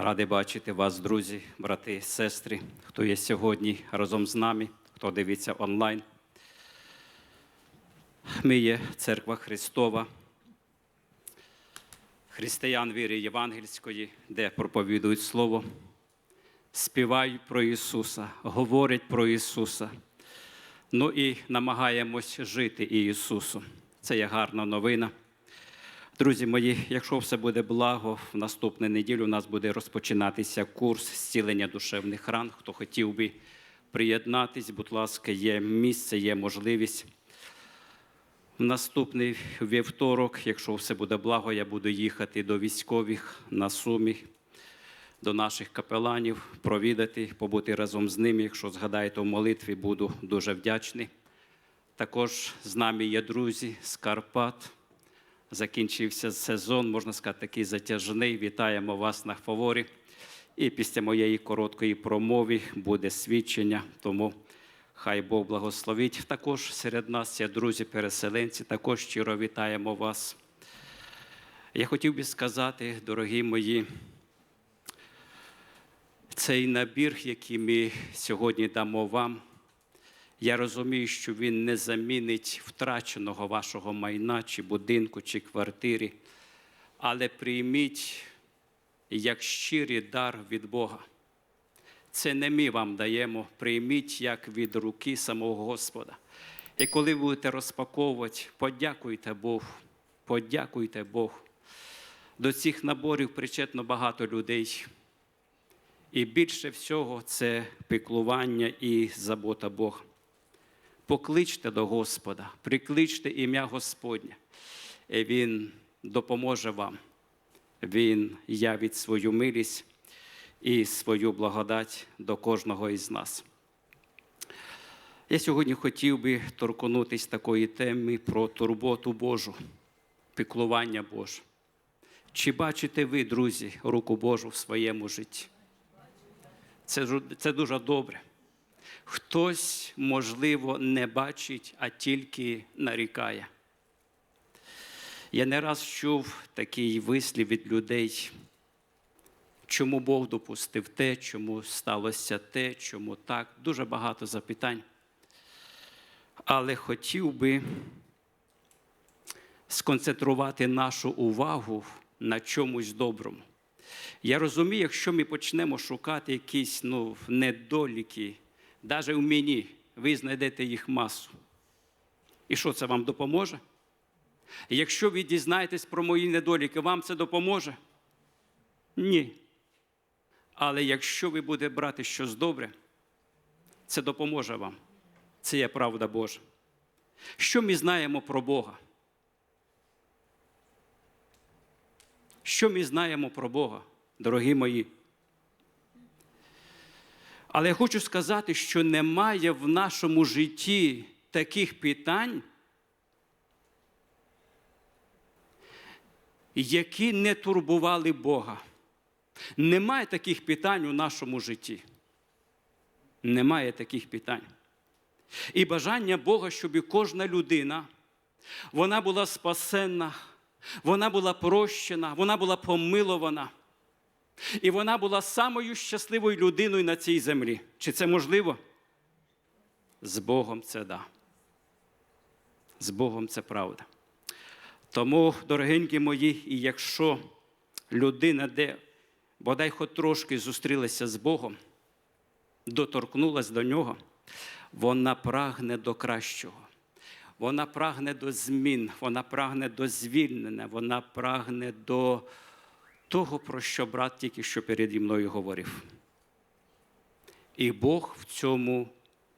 Радий бачити вас, друзі, брати, сестри, хто є сьогодні разом з нами, хто дивиться онлайн. Ми є Церква Христова, християн віри євангельської, де проповідують Слово, співають про Ісуса, говорять про Ісуса. Ну і намагаємось жити Ісусу. Це є гарна новина. Друзі мої, якщо все буде благо, в наступну неділю у нас буде розпочинатися курс зцілення душевних ран. Хто хотів би приєднатись, будь ласка, є місце, є можливість. В наступний вівторок, якщо все буде благо, я буду їхати до військових на сумі, до наших капеланів, провідати, побути разом з ними. Якщо згадаєте в молитві, буду дуже вдячний. Також з нами є друзі з Карпат. Закінчився сезон, можна сказати, такий затяжний. Вітаємо вас на фаворі. І після моєї короткої промови буде свідчення. Тому хай Бог благословить. Також серед нас є друзі-переселенці, також щиро вітаємо вас. Я хотів би сказати, дорогі мої, цей набір, який ми сьогодні дамо вам, я розумію, що він не замінить втраченого вашого майна, чи будинку, чи квартири, але прийміть як щирий дар від Бога. Це не ми вам даємо, прийміть як від руки самого Господа. І коли будете розпаковувати, подякуйте Богу, подякуйте Богу. До цих наборів причетно багато людей. І більше всього це піклування і забота Бога. Покличте до Господа, прикличте ім'я Господнє, і Він допоможе вам. Він явить свою милість і свою благодать до кожного із нас. Я сьогодні хотів би торкнутися такої теми про турботу Божу, піклування Боже. Чи бачите ви, друзі, руку Божу в своєму житті? Це, це дуже добре. Хтось, можливо, не бачить, а тільки нарікає. Я не раз чув такий вислів від людей, чому Бог допустив те, чому сталося те, чому так. Дуже багато запитань. Але хотів би сконцентрувати нашу увагу на чомусь доброму. Я розумію, якщо ми почнемо шукати якісь ну, недоліки, навіть у мені, ви знайдете їх масу. І що це вам допоможе? Якщо ви дізнаєтесь про мої недоліки, вам це допоможе? Ні. Але якщо ви будете брати щось добре, це допоможе вам. Це є правда Божа. Що ми знаємо про Бога? Що ми знаємо про Бога, дорогі мої? Але я хочу сказати, що немає в нашому житті таких питань, які не турбували Бога. Немає таких питань у нашому житті. Немає таких питань. І бажання Бога, щоб кожна людина вона була спасенна, вона була прощена, вона була помилована. І вона була самою щасливою людиною на цій землі. Чи це можливо? З Богом це да. З Богом це правда. Тому, дорогенькі мої, і якщо людина, де бодай хоч трошки зустрілася з Богом, доторкнулася до нього, вона прагне до кращого. Вона прагне до змін, вона прагне до звільнення, вона прагне до того, про що брат тільки що переді мною говорив. І Бог в цьому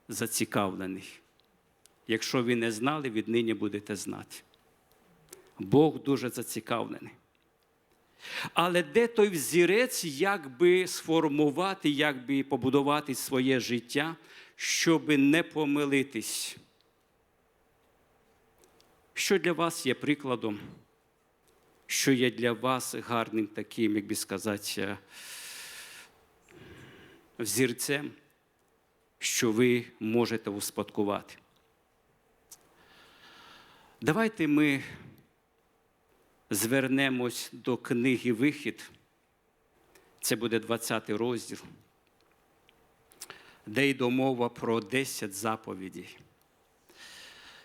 зацікавлений. Якщо ви не знали, віднині будете знати. Бог дуже зацікавлений. Але де той взірець, як би сформувати, як би побудувати своє життя, щоб не помилитись? Що для вас є прикладом? Що є для вас гарним таким, як би сказати, взірцем, що ви можете успадкувати? Давайте ми звернемось до книги Вихід. Це буде 20 розділ, де йде мова про 10 заповідей.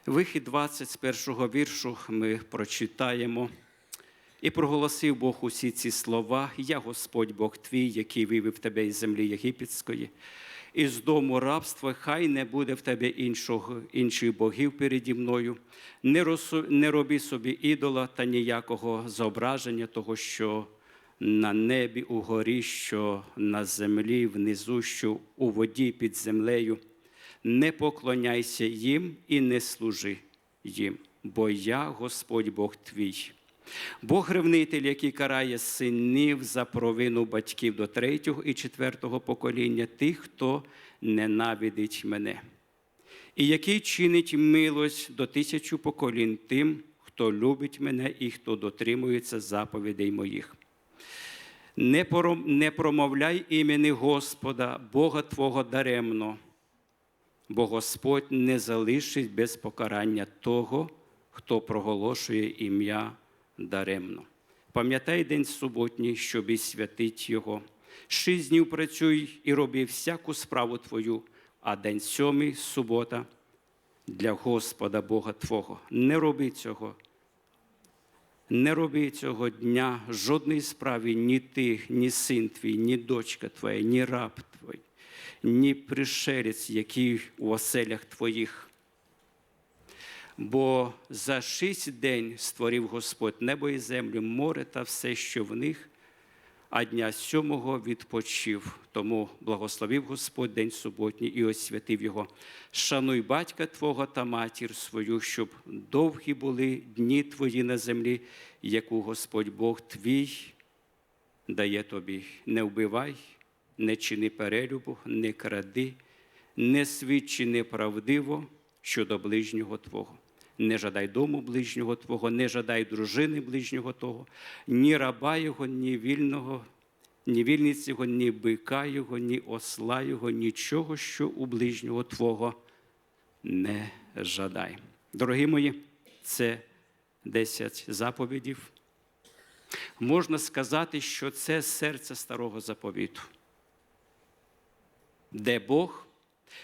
Вихід 21 віршу ми прочитаємо. І проголосив Бог усі ці слова: Я Господь Бог твій, який вивів тебе із землі єгипетської, із дому рабства, хай не буде в тебе іншого, інших богів переді мною. Не, розсу, не роби собі ідола та ніякого зображення того, що на небі, угорі, що на землі, внизу, що у воді під землею. Не поклоняйся їм і не служи їм, бо я Господь Бог твій. Бог ревнитель, який карає синів за провину батьків до третього і четвертого покоління, тих, хто ненавидить мене, і який чинить милость до тисячу поколінь тим, хто любить мене і хто дотримується заповідей моїх. Не, промовляй імені Господа, Бога Твого даремно, бо Господь не залишить без покарання того, хто проголошує ім'я даремно. Пам'ятай день суботній, щоб і святить його. Шість днів працюй і роби всяку справу твою, а день сьомий субота для Господа Бога Твого. Не роби цього. Не роби цього дня жодної справи ні ти, ні син твій, ні дочка твоя, ні раб твій, ні пришелець, який у оселях твоїх. Бо за шість день створив Господь небо і землю, море та все, що в них, а дня сьомого відпочив. Тому благословив Господь день суботній і освятив його. Шануй батька Твого та матір свою, щоб довгі були дні твої на землі, яку Господь Бог твій дає тобі. Не вбивай, не чини перелюбу, не кради, не свідчи неправдиво щодо ближнього Твого. Не жадай дому ближнього Твого, не жадай дружини ближнього Того, ні раба Його, ні вільного, ні вільниці Його, ні бика Його, ні осла Його, нічого, що у ближнього Твого не жадай. Дорогі мої, це 10 заповідів. Можна сказати, що це серце старого заповіту, де Бог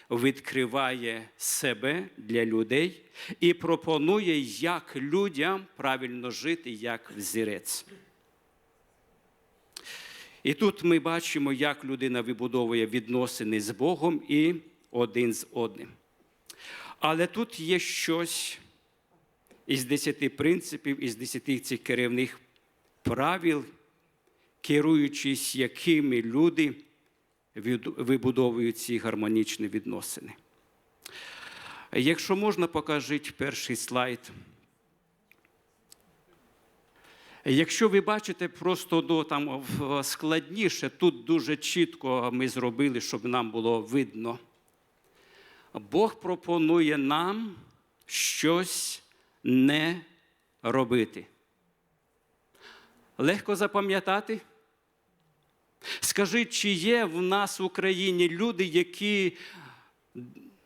відкриває себе для людей і пропонує, як людям правильно жити, як взірець. І тут ми бачимо, як людина вибудовує відносини з Богом і один з одним. Але тут є щось із десяти принципів, із десяти цих керівних правил, керуючись якими люди вибудовують ці гармонічні відносини. Якщо можна, покажіть перший слайд. Якщо ви бачите, просто ну, там складніше, тут дуже чітко ми зробили, щоб нам було видно. Бог пропонує нам щось не робити. Легко запам'ятати? Скажіть, чи є в нас в Україні люди, які,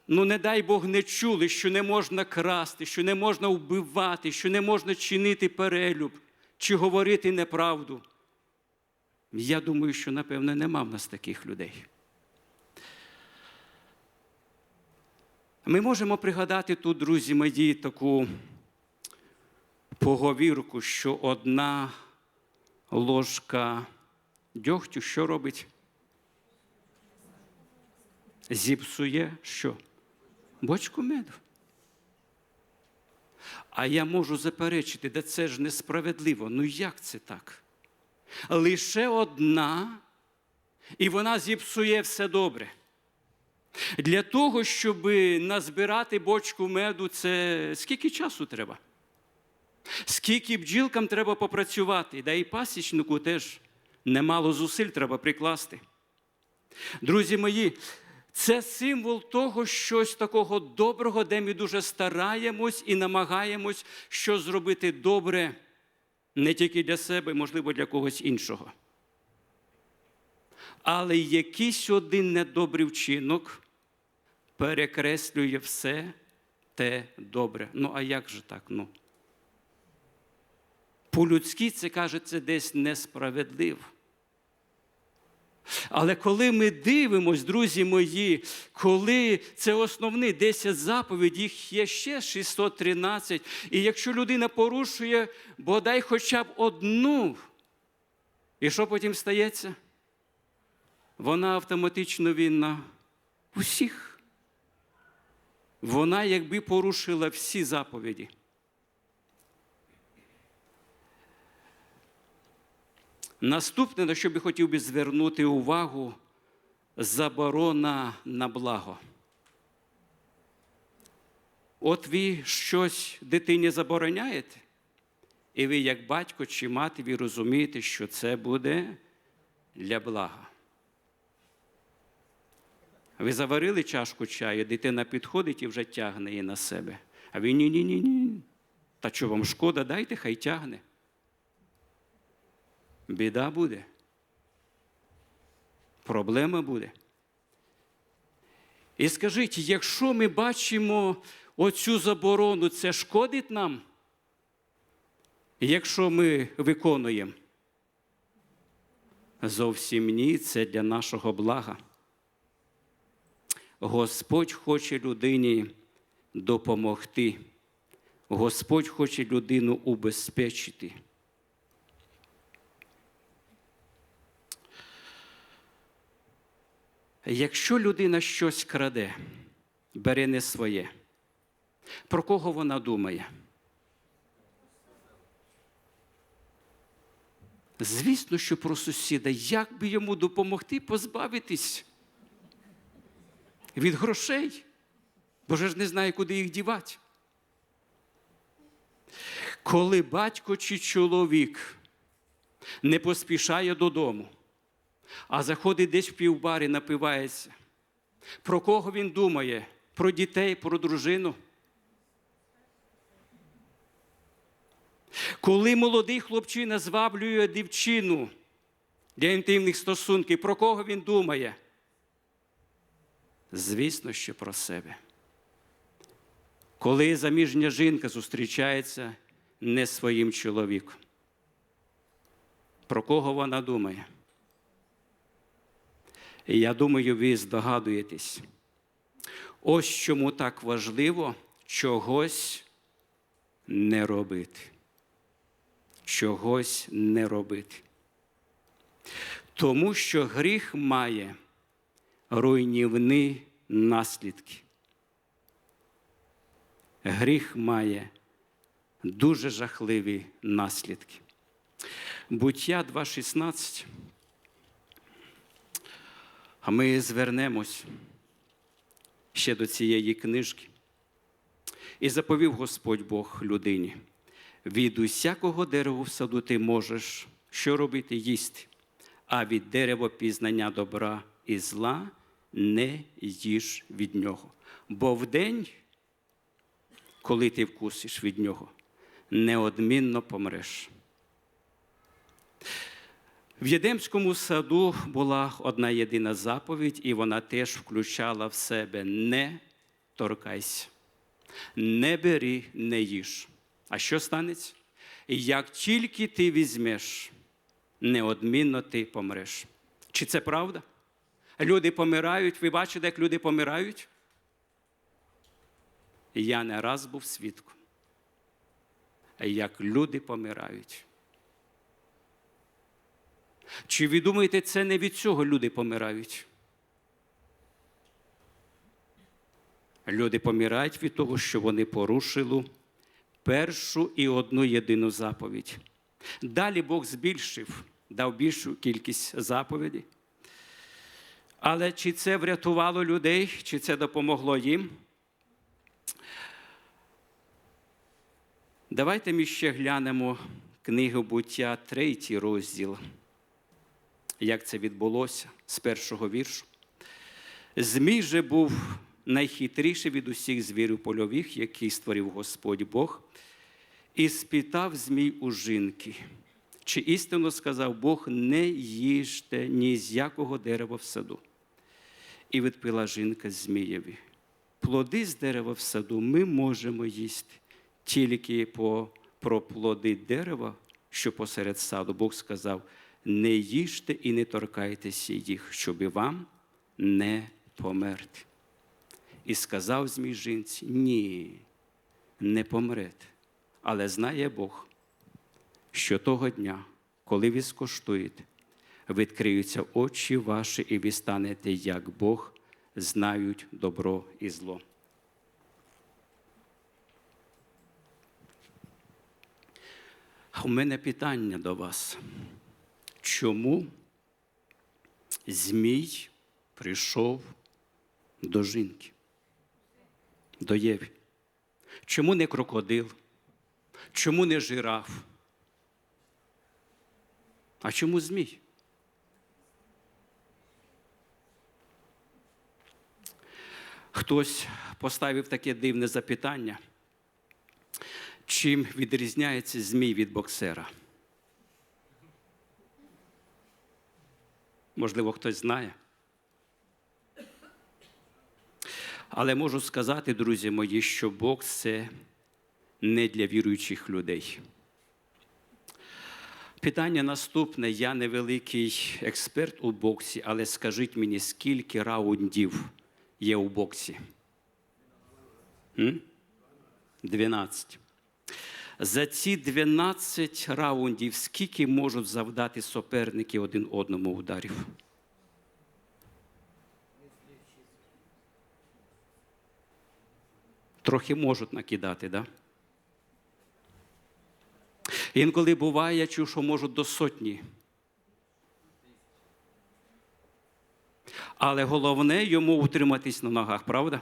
ну не дай Бог, не чули, що не можна красти, що не можна вбивати, що не можна чинити перелюб чи говорити неправду? Я думаю, що, напевно, нема в нас таких людей. Ми можемо пригадати тут, друзі мої, таку поговірку, що одна ложка дьогтю що робить? Зіпсує що? Бочку меду. А я можу заперечити, де це ж несправедливо. Ну як це так? Лише одна, і вона зіпсує все добре. Для того, щоб назбирати бочку меду, це скільки часу треба? Скільки бджілкам треба попрацювати, да і пасічнику теж немало зусиль треба прикласти. Друзі мої, це символ того щось такого доброго, де ми дуже стараємось і намагаємось що зробити добре не тільки для себе, можливо, для когось іншого. Але якийсь один недобрий вчинок перекреслює все те добре. Ну, а як же так? Ну? По-людськи це кажеться десь несправедливо. Але коли ми дивимось, друзі мої, коли це основні 10 заповідей, їх є ще 613, і якщо людина порушує бодай хоча б одну, і що потім стається? Вона автоматично винна усіх. Вона якби порушила всі заповіді. Наступне, на що би хотів би звернути увагу, заборона на благо. От ви щось дитині забороняєте, і ви, як батько чи мати, ви розумієте, що це буде для блага. Ви заварили чашку чаю, дитина підходить і вже тягне її на себе. А ви ні, ні, ні, ні. Та що вам шкода, дайте, хай тягне. Біда буде. Проблема буде. І скажіть, якщо ми бачимо оцю заборону, це шкодить нам? Якщо ми виконуємо? Зовсім ні, це для нашого блага. Господь хоче людині допомогти. Господь хоче людину убезпечити. Якщо людина щось краде, бере не своє, про кого вона думає? Звісно, що про сусіда, як би йому допомогти позбавитись від грошей, бо ж не знає, куди їх дівати. Коли батько чи чоловік не поспішає додому, а заходить десь в півбарі, напивається, про кого він думає? Про дітей, про дружину. Коли молодий хлопчина зваблює дівчину для інтимних стосунків, про кого він думає? Звісно, що про себе. Коли заміжня жінка зустрічається не своїм чоловіком, про кого вона думає? Я думаю, ви здогадуєтесь. Ось чому так важливо чогось не робити. Чогось не робити. Тому що гріх має руйнівні наслідки. Гріх має дуже жахливі наслідки. Буття 2.16. А ми звернемось ще до цієї книжки. І заповів Господь Бог людині: від усякого дерева в саду ти можеш що робити їсти, а від дерева пізнання добра і зла не їж від нього. Бо вдень, коли ти вкусиш від нього, неодмінно помреш. В Єдемському саду була одна єдина заповідь, і вона теж включала в себе не торкайся, не бери, не їж. А що станеться? Як тільки ти візьмеш, неодмінно ти помреш. Чи це правда? Люди помирають, ви бачите, як люди помирають? Я не раз був свідком, як люди помирають. Чи ви думаєте, це не від цього люди помирають? Люди помирають від того, що вони порушили першу і одну єдину заповідь. Далі Бог збільшив, дав більшу кількість заповідей. Але чи це врятувало людей, чи це допомогло їм? Давайте ми ще глянемо книгу буття, третій розділ як це відбулося з першого віршу. Змій же був найхитріший від усіх звірів польових, які створив Господь Бог, і спитав Змій у жінки, чи істинно сказав Бог, не їжте ні з якого дерева в саду. І відпила жінка Змієві. Плоди з дерева в саду ми можемо їсти, тільки по, про плоди дерева, що посеред саду, Бог сказав, не їжте і не торкайтеся їх, щоб вам не померти. І сказав змій жінці: Ні, не помрете. Але знає Бог, що того дня, коли ви скуштуєте, відкриються очі ваші, і ви станете, як Бог, знають добро і зло. У мене питання до вас. Чому Змій прийшов до жінки, до Єві? Чому не крокодил? Чому не жираф? А чому змій? Хтось поставив таке дивне запитання. Чим відрізняється змій від боксера? Можливо, хтось знає. Але можу сказати, друзі мої, що бокс це не для віруючих людей. Питання наступне. Я не великий експерт у боксі, але скажіть мені, скільки раундів є у боксі? М? 12. За ці 12 раундів скільки можуть завдати суперники один одному ударів? Трохи можуть накидати? Да? Інколи буває, я чув, що можуть до сотні. Але головне йому утриматись на ногах, правда?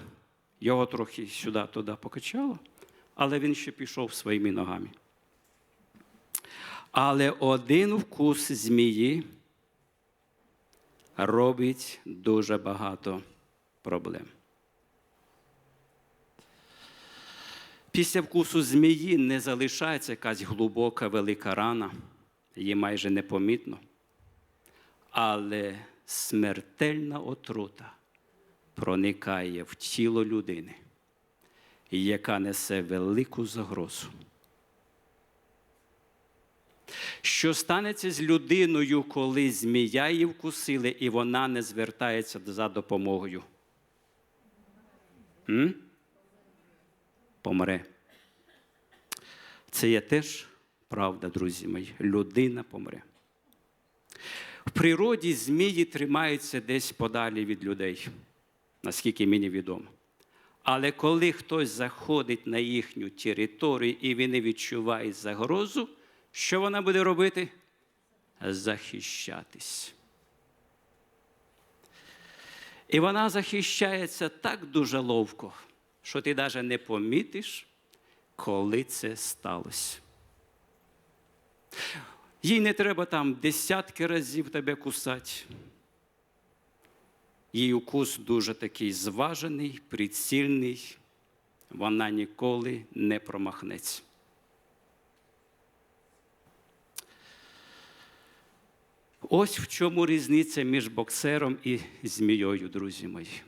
Його трохи сюди-туди покачало, але він ще пішов своїми ногами. Але один вкус змії робить дуже багато проблем. Після вкусу змії не залишається якась глибока велика рана, її майже непомітно. Але смертельна отрута проникає в тіло людини, яка несе велику загрозу. Що станеться з людиною, коли змія її вкусили, і вона не звертається за допомогою? М? Помре. Це є теж правда, друзі мої. Людина помре. В природі змії тримаються десь подалі від людей, наскільки мені відомо. Але коли хтось заходить на їхню територію і вони відчувають загрозу, що вона буде робити? Захищатись. І вона захищається так дуже ловко, що ти навіть не помітиш, коли це сталося. Їй не треба там десятки разів тебе кусати. Її укус дуже такий зважений, прицільний, вона ніколи не промахнеться. Ось в чому різниця між боксером і змією, друзі мої.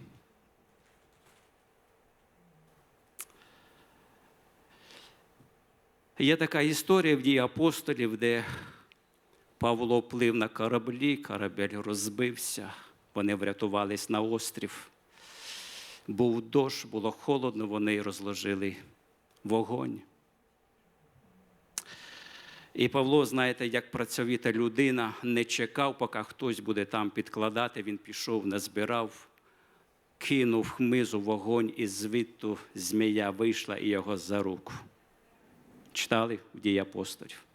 Є така історія в дії апостолів, де Павло плив на кораблі, корабель розбився, вони врятувались на острів. Був дощ, було холодно, вони розложили вогонь. І Павло, знаєте, як працьовита людина, не чекав, поки хтось буде там підкладати. Він пішов, назбирав, кинув хмизу вогонь, і звідту змія вийшла і його за руку. Читали в дії апостолів.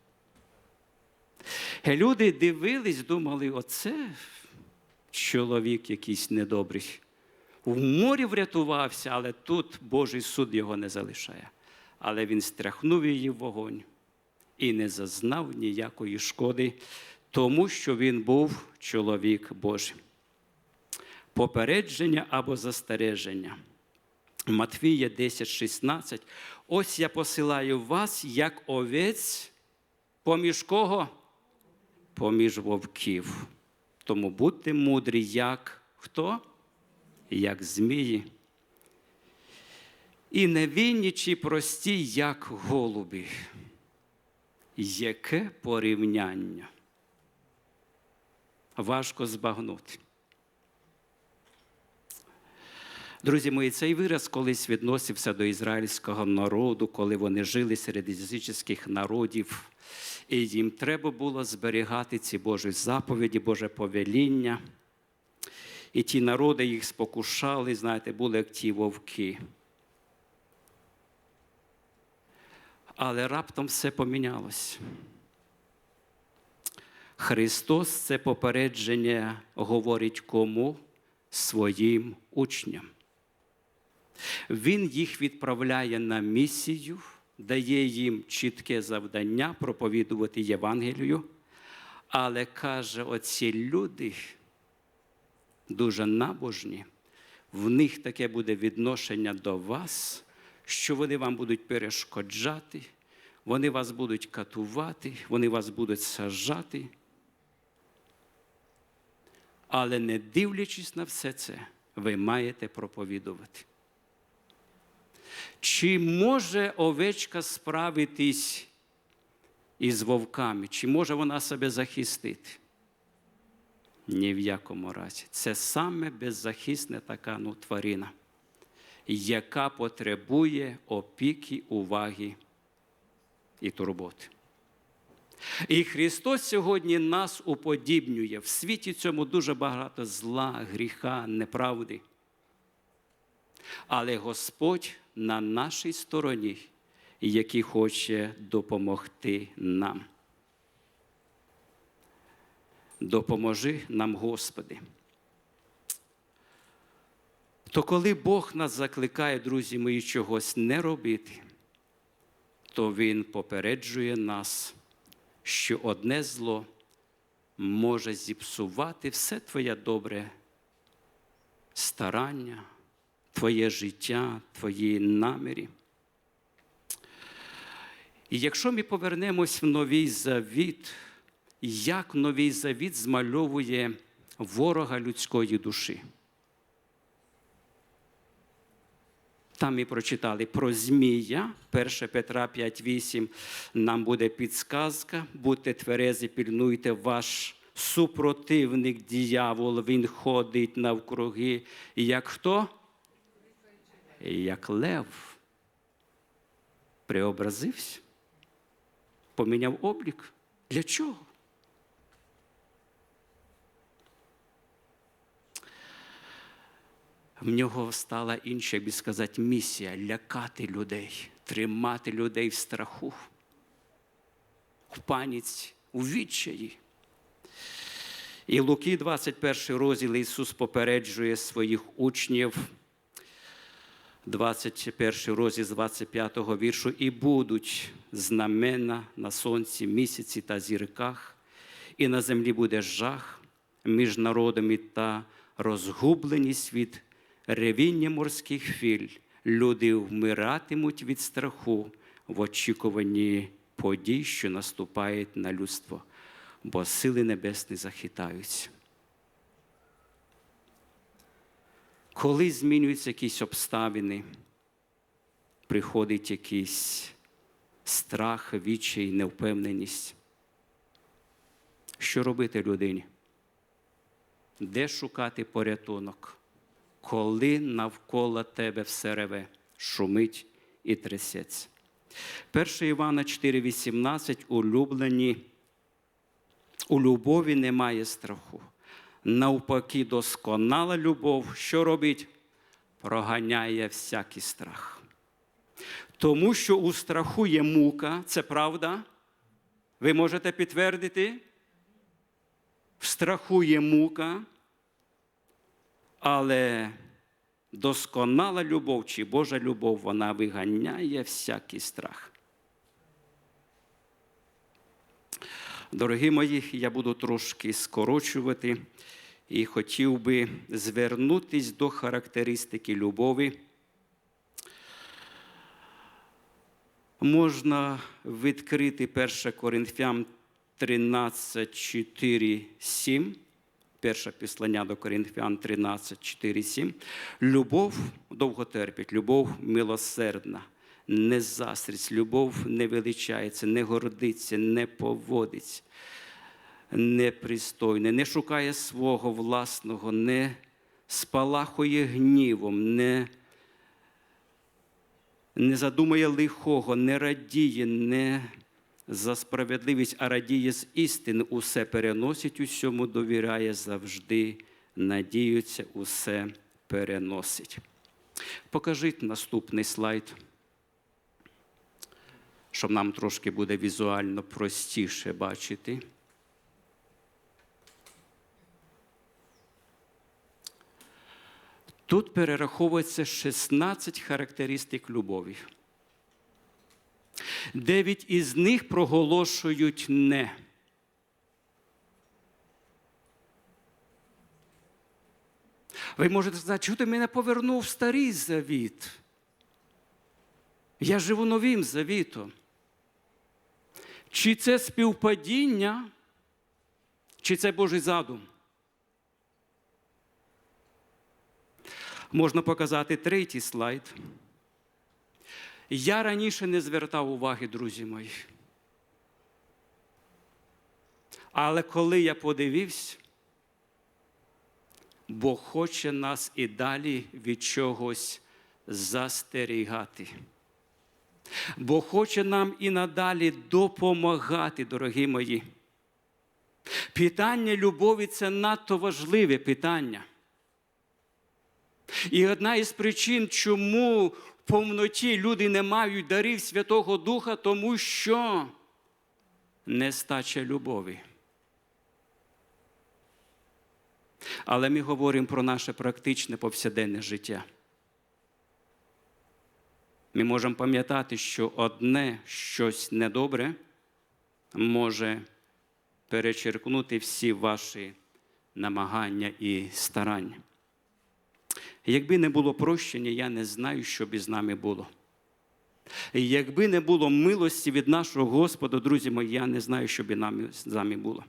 Люди дивились, думали, оце чоловік якийсь недобрий. В морі врятувався, але тут Божий суд його не залишає. Але він стряхнув її в вогонь і не зазнав ніякої шкоди, тому що він був чоловік Божий. Попередження або застереження. Матвія 10,16. Ось я посилаю вас, як овець, поміж кого? Поміж вовків. Тому будьте мудрі, як хто? Як змії. І невинні чи прості, як голубі. Яке порівняння? важко збагнути. Друзі мої, цей вираз колись відносився до ізраїльського народу, коли вони жили серед язичних народів, і їм треба було зберігати ці Божі заповіді, Боже повеління. І ті народи їх спокушали, знаєте, були як ті вовки. Але раптом все помінялось. Христос це попередження говорить кому? Своїм учням. Він їх відправляє на місію, дає їм чітке завдання проповідувати Євангелію, але каже, оці люди дуже набожні, в них таке буде відношення до вас, що вони вам будуть перешкоджати, вони вас будуть катувати, вони вас будуть сажати. Але не дивлячись на все це, ви маєте проповідувати. Чи може овечка справитись із вовками? Чи може вона себе захистити? Ні в якому разі. Це саме беззахисна така ну, тварина, яка потребує опіки, уваги і турботи. І Христос сьогодні нас уподібнює. В світі цьому дуже багато зла, гріха, неправди. Але Господь на нашій стороні, який хоче допомогти нам. Допоможи нам, Господи. То коли Бог нас закликає, друзі мої, чогось не робити, то Він попереджує нас, що одне зло може зіпсувати все твоє добре старання, твоє життя, твої наміри. І якщо ми повернемось в новий завіт, як новий завіт змальовує ворога людської душі. Там ми прочитали про Змія, 1 Петра 5,8. Нам буде підсказка, будьте тверезі, пільнуйте ваш супротивник, діявол, він ходить навкруги. Як хто? Як лев. Преобразився, поміняв облік. Для чого? В нього стала інша, як би сказати, місія лякати людей, тримати людей в страху, в паніці, у відчаї. І Луки, 21 розділ Ісус попереджує своїх учнів, 21 розділ з 25 віршу, і будуть знамена на сонці, місяці та зірках, і на землі буде жах між народами та розгубленість від ревіння морських філь, люди вмиратимуть від страху в очікуванні подій, що наступають на людство, бо сили небесні захитаються. Коли змінюються якісь обставини, приходить якийсь страх, відчай, невпевненість. Що робити людині? Де шукати порятунок? коли навколо тебе все реве, шумить і трясеться. 1 Івана 4,18 улюблені, у любові немає страху. Навпаки, досконала любов, що робить? Проганяє всякий страх. Тому що у страху є мука, це правда. Ви можете підтвердити? В страху є мука. Але досконала любов чи Божа любов, вона виганяє всякий страх. Дорогі мої, я буду трошки скорочувати і хотів би звернутися до характеристики любові. Можна відкрити 1 Коринфян 13, 4, 7. Перше післання до Коринфян 13, 4, 7. Любов довго терпить, любов милосердна, не застрість, любов не величається, не гордиться, не поводиться. непристойне, не шукає свого власного, не спалахує гнівом, не, не задумує лихого, не радіє, не за справедливість, а радіє з істини, усе переносить, усьому довіряє завжди, надіються, усе переносить. Покажіть наступний слайд, щоб нам трошки буде візуально простіше бачити. Тут перераховується 16 характеристик любові. Дев'ять із них проголошують не. Ви можете сказати, чого ти мене повернув в старий завіт? Я живу новим завітом. Чи це співпадіння, чи це Божий задум? Можна показати третій слайд. Я раніше не звертав уваги, друзі мої. Але коли я подивився, Бог хоче нас і далі від чогось застерігати. Бог хоче нам і надалі допомагати, дорогі мої. Питання любові це надто важливе питання. І одна із причин, чому в повноті люди не мають дарів Святого Духа, тому що нестача любові. Але ми говоримо про наше практичне повсякденне життя. Ми можемо пам'ятати, що одне щось недобре може перечеркнути всі ваші намагання і старання. Якби не було прощення, я не знаю, що б із нами було. Якби не було милості від нашого Господа, друзі мої, я не знаю, що б з нами було.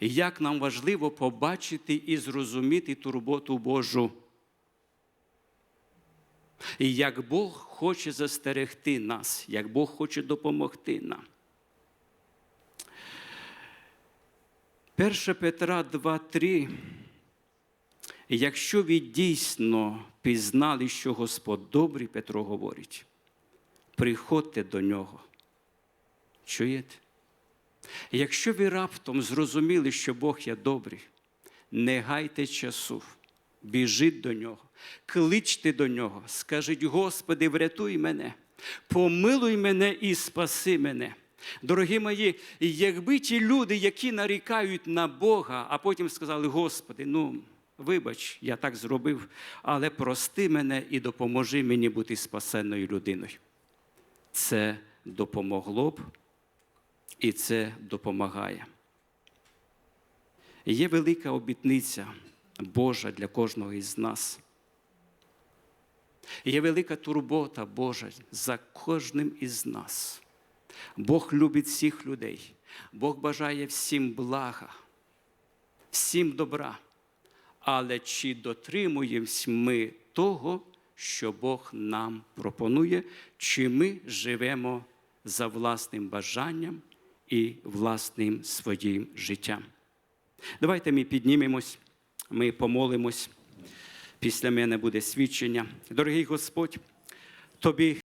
Як нам важливо побачити і зрозуміти турботу Божу. І як Бог хоче застерегти нас, як Бог хоче допомогти нам. 1 Петра 2,3. Якщо ви дійсно пізнали, що Господь добрий, Петро говорить, приходьте до нього. Чуєте? Якщо ви раптом зрозуміли, що Бог є добрий, не гайте часу, біжіть до нього, кличте до нього, скажіть, Господи, врятуй мене, помилуй мене і спаси мене. Дорогі мої, якби ті люди, які нарікають на Бога, а потім сказали, Господи, ну, вибач, я так зробив, але прости мене і допоможи мені бути спасенною людиною. Це допомогло б і це допомагає. Є велика обітниця Божа для кожного із нас. Є велика турбота Божа за кожним із нас. Бог любить всіх людей, Бог бажає всім блага, всім добра. Але чи дотримуємось ми того, що Бог нам пропонує, чи ми живемо за власним бажанням і власним своїм життям? Давайте ми піднімемось, ми помолимось. Після мене буде свідчення. Дорогий Господь, Тобі